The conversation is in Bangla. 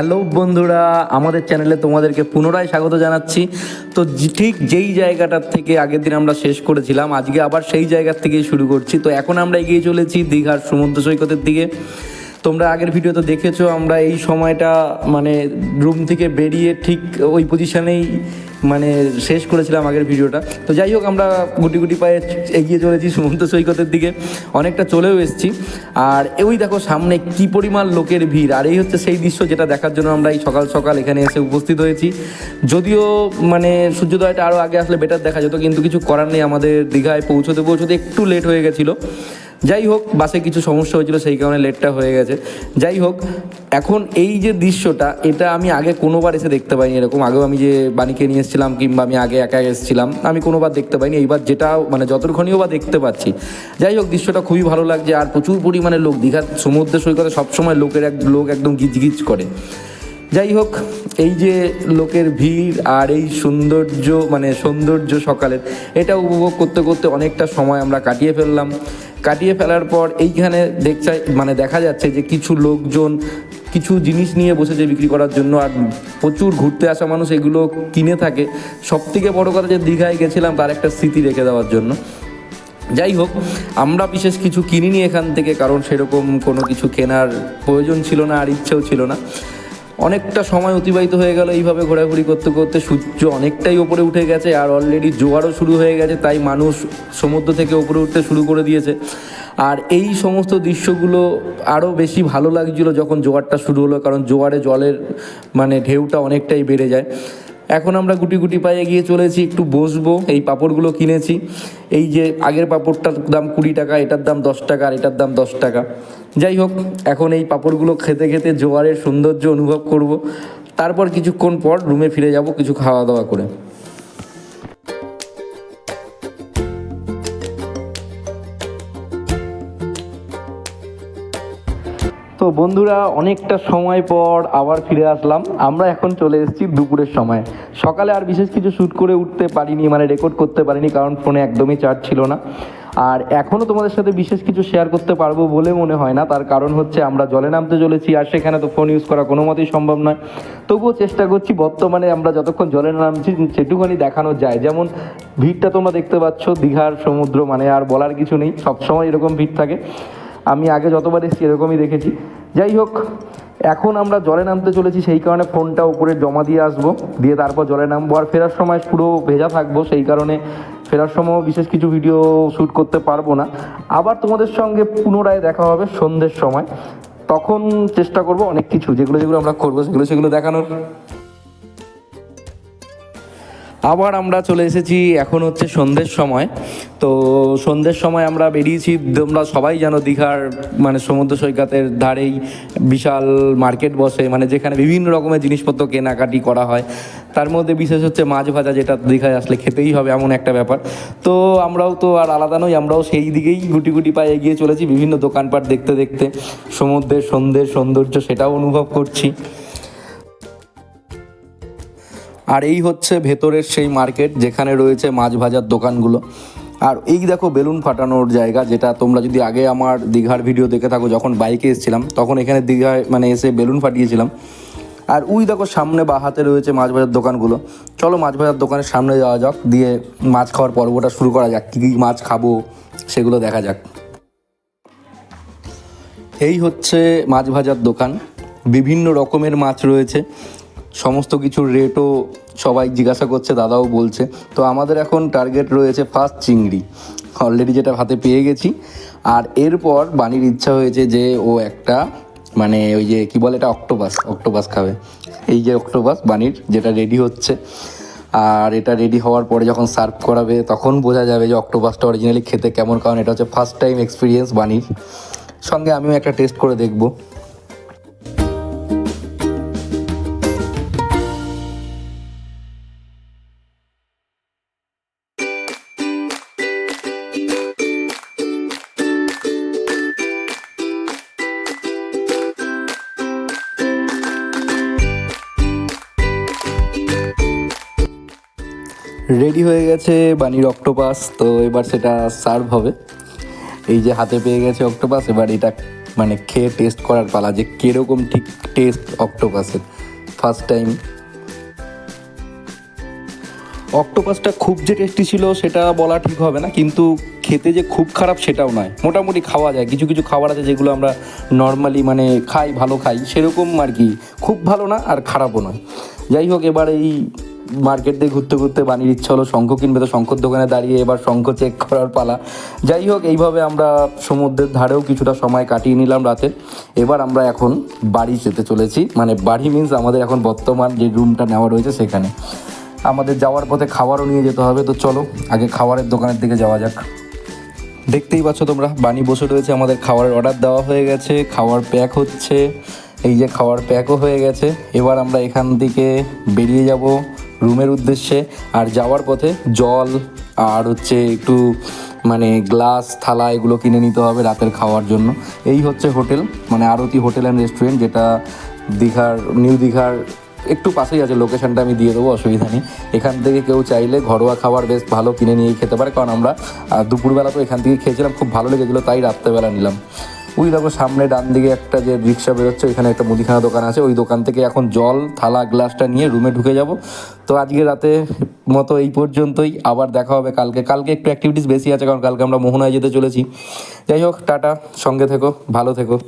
হ্যালো বন্ধুরা, আমাদের চ্যানেলে তোমাদেরকে পুনরায় স্বাগত জানাচ্ছি। তো ঠিক যেই জায়গাটার থেকে আগের দিন আমরা শেষ করেছিলাম, আজকে আবার সেই জায়গার থেকেই শুরু করছি। তো এখন আমরা এগিয়ে চলেছি দীঘার সমুদ্র সৈকতের দিকে। তোমরা আগের ভিডিওতে দেখেছ, আমরা এই সময়টা মানে রুম থেকে বেরিয়ে ঠিক ওই পজিশনেই মানে শেষ করেছিলাম আগের ভিডিওটা। তো যাই হোক, আমরা গুটি গুটি পায়ে এগিয়ে চলেছি সমুদ্র সৈকতের দিকে। অনেকটা চলেও এসেছি। আর ওই দেখো, সামনে কি পরিমাণ লোকের ভিড়। আর এই হচ্ছে সেই দৃশ্য যেটা দেখার জন্য আমরা এই সকাল সকাল এখানে এসে উপস্থিত হয়েছি। যদিও মানে সূর্যোদয়টা আরও আগে আসলে বেটার দেখা যেত, কিন্তু কিছু করার নেই। আমাদের দীঘায় পৌঁছতে পৌঁছতে একটু লেট হয়ে গেছিল। যাই হোক, বাসে কিছু সমস্যা হয়েছিল, সেই কারণে লেটটা হয়ে গেছে। যাই হোক, এখন এই যে দৃশ্যটা, এটা আমি আগে কোনোবার এসে দেখতে পাইনি এরকম। আগেও আমি যে বাণীকে নিয়ে এসেছিলাম কিংবা আমি আগে একা এসেছিলাম, আমি কোনোবার দেখতে পাইনি। এইবার যেটা মানে যতক্ষণইও বা দেখতে পাচ্ছি। যাই হোক, দৃশ্যটা খুবই ভালো লাগছে, আর প্রচুর পরিমাণে লোক। দীঘার সমুদ্র সৈকতে সবসময় লোকের এক, লোক একদম গিজগিজ করে। যাই হোক, এই যে লোকের ভিড় আর এই সৌন্দর্য মানে সৌন্দর্য সকালের, এটা উপভোগ করতে করতে অনেকটা সময় আমরা কাটিয়ে ফেললাম। কাটিয়ে ফেলার পর এইখানে দেখছে মানে দেখা যাচ্ছে যে কিছু লোকজন কিছু জিনিস নিয়ে বসেছে বিক্রি করার জন্য, আর প্রচুর ঘুরতে আসা মানুষ এগুলো কিনে থাকে। সব থেকে বড়ো কথা যে দীঘায় গেছিলাম, তার একটা স্মৃতি রেখে দেওয়ার জন্য। যাই হোক, আমরা বিশেষ কিছু কিনিনি এখান থেকে, কারণ সেরকম কোনো কিছু কেনার প্রয়োজন ছিল না, আর ইচ্ছেও ছিল না। অনেকটা সময় অতিবাহিত হয়ে গেল এইভাবে ঘোরাঘুরি করতে করতে। সূর্য অনেকটাই ওপরে উঠে গেছে আর অলরেডি জোয়ারও শুরু হয়ে গেছে, তাই মানুষ সমুদ্র থেকে ওপরে উঠতে শুরু করে দিয়েছে। আর এই সমস্ত দৃশ্যগুলো আরও বেশি ভালো লাগছিল যখন জোয়ারটা শুরু হলো, কারণ জোয়ারে জলের মানে ঢেউটা অনেকটাই বেড়ে যায়। এখন আমরা গুটি গুটি পায়ে গিয়ে চলেছি, একটু বসবো। এই পাঁপড়গুলো কিনেছি। এই যে আগের পাঁপড়টার দাম কুড়ি টাকা, এটার দাম দশ টাকা, আর এটার দাম দশ টাকা। যাই হোক, এখন এই পাঁপড়গুলো খেতে খেতে জোয়ারের সৌন্দর্য অনুভব করব। তারপর কিছুক্ষণ পর রুমে ফিরে যাব কিছু খাওয়া দাওয়া করে। তো বন্ধুরা, অনেকটা সময় পর আবার ফিরে আসলাম। আমরা এখন চলে এসেছি দুপুরের সময়। সকালে আর বিশেষ কিছু শ্যুট করে উঠতে পারিনি মানে রেকর্ড করতে পারিনি, কারণ ফোনে একদমই চার্জ ছিল না। আর এখনও তোমাদের সাথে বিশেষ কিছু শেয়ার করতে পারব বলে মনে হয় না। তার কারণ হচ্ছে আমরা জলে নামতে চলেছি আর সেখানে তো ফোন ইউজ করা কোনো মতেই সম্ভব নয়। তবুও চেষ্টা করছি বর্তমানে আমরা যতক্ষণ জলে নামছি সেটুখানি দেখানো যায়। যেমন ভিড়টা তোমরা দেখতে পাচ্ছ, দীঘার সমুদ্র মানে আর বলার কিছু নেই। সবসময় এরকম ভিড় থাকে। আমি আগে যতবার এসেছি এরকমই দেখেছি। যাই হোক, এখন আমরা জলে নামতে চলেছি, সেই কারণে ফোনটা উপরে জমা দিয়ে আসব। দিয়ে তারপর জলে নামবো আর ফেরার সময় পুরো ভেজা থাকব। সেই কারণে ফেরার সময় বিশেষ কিছু ভিডিও শ্যুট করতে পারব না। আবার তোমাদের সঙ্গে পুনরায় দেখা হবে সন্ধ্যের সময়। তখন চেষ্টা করব অনেক কিছু, যেগুলো যেগুলো আমরা করব, সেগুলো সেগুলো দেখানোর। আবার আমরা চলে এসেছি, এখন হচ্ছে সন্ধ্যের সময়। তো সন্ধ্যের সময় আমরা বেরিয়েছি, তোমরা সবাই জানো দীঘার মানে সমুদ্র সৈকতের ধারেই বিশাল মার্কেট বসে মানে যেখানে বিভিন্ন রকমের জিনিসপত্র কেনাকাটি করা হয়। তার মধ্যে বিশেষ হচ্ছে মাছ ভাজা, যেটা দীঘায় আসলে খেতেই হবে, এমন একটা ব্যাপার। তো আমরাও তো আর আলাদা নই, আমরাও সেই দিকেই গুটি গুটি পায়ে এগিয়ে চলেছি, বিভিন্ন দোকানপাট দেখতে দেখতে, সমুদ্রের সন্ধ্যের সৌন্দর্য সেটাও অনুভব করছি। আর এই হচ্ছে ভেতরের সেই মার্কেট যেখানে রয়েছে মাছ ভাজার দোকানগুলো। আর এই দেখো বেলুন ফাটানোর জায়গা, যেটা তোমরা যদি আগে আমার দীঘার ভিডিও দেখে থাকো, যখন বাইকে এসেছিলাম, তখন এখানে দীঘায় মানে এসে বেলুন ফাটিয়েছিলাম। আর উই দেখো সামনে বা হাতে রয়েছে মাছ ভাজার দোকানগুলো। চলো মাছ ভাজার দোকানের সামনে যাওয়া যাক, দিয়ে মাছ খাওয়ার পর্বটা শুরু করা যাক, কী কী মাছ খাব সেগুলো দেখা যাক। এই হচ্ছে মাছ ভাজার দোকান। বিভিন্ন রকমের মাছ রয়েছে। সমস্ত কিছুর রেটও সবাই জিজ্ঞাসা করছে, দাদাও বলছে। তো আমাদের এখন টার্গেট রয়েছে ফার্স্ট চিংড়ি। অলরেডি যেটা হাতে পেয়ে গেছি। আর এরপর বাণীর ইচ্ছা হয়েছে যে ও একটা মানে ওই যে কি বলে এটা অক্টোপাস অক্টোপাস খাবে। এই যে অক্টোপাস বাণীর যেটা রেডি হচ্ছে। আর এটা রেডি হওয়ার পরে যখন সার্ভ করাবে, তখন বোঝা যাবে যে অক্টোপাসটা অরিজিনালি খেতে কেমন, কারণ এটা হচ্ছে ফার্স্ট টাইম এক্সপিরিয়েন্স বাণীর সঙ্গে আমিও একটা টেস্ট করে দেখব। রেডি হয়ে গেছে বানির অক্টোপাস তো এবার সেটা সার্ভ হবে। এই যে হাতে পেয়ে গেছে অক্টোপাস এবার এটা মানে খেয়ে টেস্ট করার পালা যে কীরকম ঠিক টেস্ট অক্টোপাসের ফার্স্ট টাইম অক্টোপাসটা খুব যে টেস্টি ছিল সেটা বলা ঠিক হবে না, কিন্তু খেতে যে খুব খারাপ সেটাও নয়। মোটামুটি খাওয়া যায়, কিছু কিছু খাবার আছে যেগুলো আমরা নর্মালি মানে খাই, ভালো খাই, সেরকম আর কি। খুব ভালো না আর খারাপও নয়। যাই হোক, এবার এই মার্কেট দিয়ে ঘুরতে ঘুরতে বানির ইচ্ছা হলো শঙ্খ কিনবে, তো শঙ্খর দোকানে দাঁড়িয়ে এবার শঙ্খ চেক করার পালা। যাই হোক, এইভাবে আমরা সমুদ্রের ধারেও কিছুটা সময় কাটিয়ে নিলাম রাতে। এবার আমরা এখন বাড়ি যেতে চলেছি। মানে বাড়ি মিন্স আমাদের এখন বর্তমান যে রুমটা নেওয়া রয়েছে সেখানে। আমাদের যাওয়ার পথে খাবারও নিয়ে যেতে হবে, তো চলো আগে খাবারের দোকানের দিকে যাওয়া যাক। দেখতেই পাচ্ছ তোমরা বানি বসে রয়েছে, আমাদের খাবারের অর্ডার দেওয়া হয়ে গেছে খাবার প্যাক হচ্ছে, এই যে খাবার প্যাকও হয়ে গেছে। এবার আমরা এখান থেকে বেরিয়ে যাব রুমের উদ্দেশ্যে আর যাওয়ার পথে জল আর হচ্ছে একটু মানে গ্লাস, থালা এগুলো কিনে নিতে হবে রাতের খাওয়ার জন্য। এই হচ্ছে হোটেল মানে আরতি হোটেল অ্যান্ড রেস্টুরেন্ট, যেটা দীঘার, নিউ দীঘার একটু পাশেই আছে, লোকেশনটা আমি দিয়ে দেবো, অসুবিধা নেই। এখান থেকে কেউ চাইলে ঘরোয়া খাবার বেশ ভালো কিনে নিয়ে খেতে পারে, কারণ আমরা দুপুরবেলা তো এখান থেকে খেয়েছিলাম, খুব ভালো লেগেছিলো, তাই রাত্রেবেলা নিলাম। ওই দেখো সামনে ডান দিকে একটা যে রিক্সা বেরোচ্ছে, ওইখানে একটা মুদিখানা দোকান আছে। ওই দোকান থেকে এখন জল, থালা, গ্লাসটা নিয়ে রুমে ঢুকে যাব। তো আজকে রাতে মতো এই পর্যন্তই। আবার দেখা হবে কালকে। কালকে একটু অ্যাক্টিভিটিস বেশি আছে, কারণ কালকে আমরা মোহনায় যেতে চলেছি। যাই হোক, টাটা। সঙ্গে থেকো, ভালো থেকো।